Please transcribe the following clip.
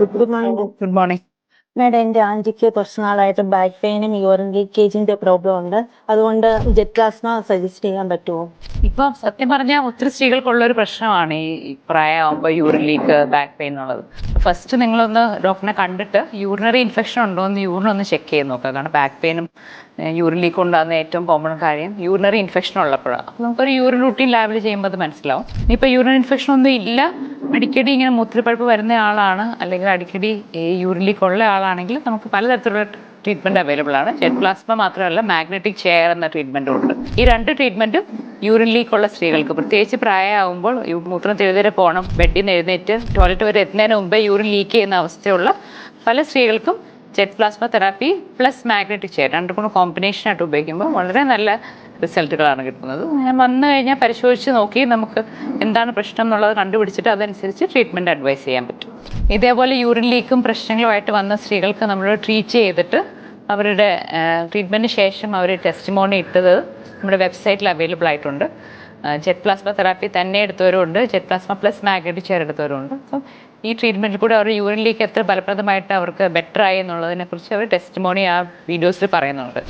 Good morning good morning madam എന്റെ ആന്റിക്ക് കുറച്ച് നാളായിട്ട് ബാക്ക് പെയിനും യൂറിൻ ലീക്കേജിന്റെ പ്രോബ്ലം ഉണ്ട്. അതുകൊണ്ട് ജെറ്റ്ലാസ്മ സജസ്റ്റ് ചെയ്യാൻ പറ്റുമോ? ഇപ്പൊ സത്യം പറഞ്ഞാൽ ഒത്തിരി സ്ത്രീകൾക്കുള്ള ഒരു പ്രശ്നമാണ് ഈ പ്രായമാകുമ്പോൾ യൂറിൻ ലീക്ക് ബാക്ക് പെയിൻ എന്നുള്ളത്. ഫസ്റ്റ് നിങ്ങളൊന്ന് ഡോക്ടറിനെ കണ്ടിട്ട് യൂറിനറി ഇൻഫെക്ഷൻ ഉണ്ടോ എന്ന് യൂറിൻ ഒന്ന് ചെക്ക് ചെയ്ത് നോക്കുക കാരണം ബാക്ക് പെയിനും യൂറിൻ ലീക്ക് ഉണ്ടാകുന്ന ഏറ്റവും കോമൺ കാര്യം. യൂറിനറി ഇൻഫെക്ഷൻ ഉള്ളപ്പോഴാണ് അപ്പോൾ നമുക്കൊരു യൂറിൻ റൂട്ടീൻ ലാബിൽ ചെയ്യുമ്പോൾ അത് മനസ്സിലാവും. ഇനിയിപ്പോൾ യൂറിൻ ഇൻഫെക്ഷൻ ഒന്നും ഇല്ല. അടിക്കടി ഇങ്ങനെ മൂത്രപ്പഴുപ്പ് വരുന്ന ആളാണ് അല്ലെങ്കിൽ അടിക്കടി ഈ യൂറിൻ ലീക്ക് ഉള്ള ആളാണെങ്കിൽ നമുക്ക് പലതരത്തിലുള്ള ട്രീറ്റ്മെന്റ് അവൈലബിൾ ആണ്. ജെറ്റ് പ്ലാസ്മ മാത്രമല്ല മാഗ്നറ്റിക് ചെയർ എന്ന ട്രീറ്റ്മെന്റും ഉണ്ട്. ഈ രണ്ട് ട്രീറ്റ്മെന്റും യൂറിൻ ലീക്ക് ഉള്ള സ്ത്രീകൾക്ക്. പ്രത്യേകിച്ച് പ്രായമാകുമ്പോൾ മൂത്രം തെരുതരെ പോകണം ബെഡിൽ നിന്ന് എഴുന്നേറ്റ് ടോയ്ലറ്റ് വരെ എത്തുന്നതിന് മുമ്പേ യൂറിൻ ലീക്ക് ചെയ്യുന്ന അവസ്ഥയുള്ള പല സ്ത്രീകൾക്കും jet plasma therapy plus magnetic chair രണ്ടും കോമ്പിനേഷൻ ആയിട്ട് ഉപയോഗിക്കുമ്പോൾ വളരെ നല്ല റിസൾട്ടുകളാണ് കിട്ടുന്നത്. ഞാൻ വന്നു കഴിഞ്ഞാൽ പരിശോധിച്ച് നോക്കി നമുക്ക് എന്താണ് പ്രശ്നം എന്നുള്ളത് കണ്ടുപിടിച്ചിട്ട് അതനുസരിച്ച് ട്രീറ്റ്മെന്റ് അഡ്വൈസ് ചെയ്യാൻ പറ്റും. ഇതേപോലെ യൂറിൻ ലീക്കും പ്രശ്നങ്ങളുമായിട്ട് വന്ന സ്ത്രീകൾക്ക് നമ്മൾ ട്രീറ്റ് ചെയ്തിട്ട് അവരുടെ ട്രീറ്റ്മെന്റിന് ശേഷം അവർ ടെസ്റ്റിമോണി ഇട്ടത് നമ്മുടെ വെബ്സൈറ്റിൽ അവൈലബിൾ ആയിട്ടുണ്ട്. ജെറ്റ് പ്ലാസ്മ തെറാപ്പി തന്നെ എടുത്തവരുമുണ്ട് jet plasma plus magnetic chair എടുത്തവരുമുണ്ട് അപ്പം ഈ ട്രീറ്റ്മെന്റിൽ കൂടെ അവർ യൂറിൻ ലീക്ക് എത്ര ഫലപ്രദമായിട്ട് അവർക്ക് ബെറ്റർ ആയി എന്നുള്ളതിനെക്കുറിച്ച് അവർ ടെസ്റ്റിമോണി ആ വീഡിയോസിൽ പറയുന്നുണ്ട്.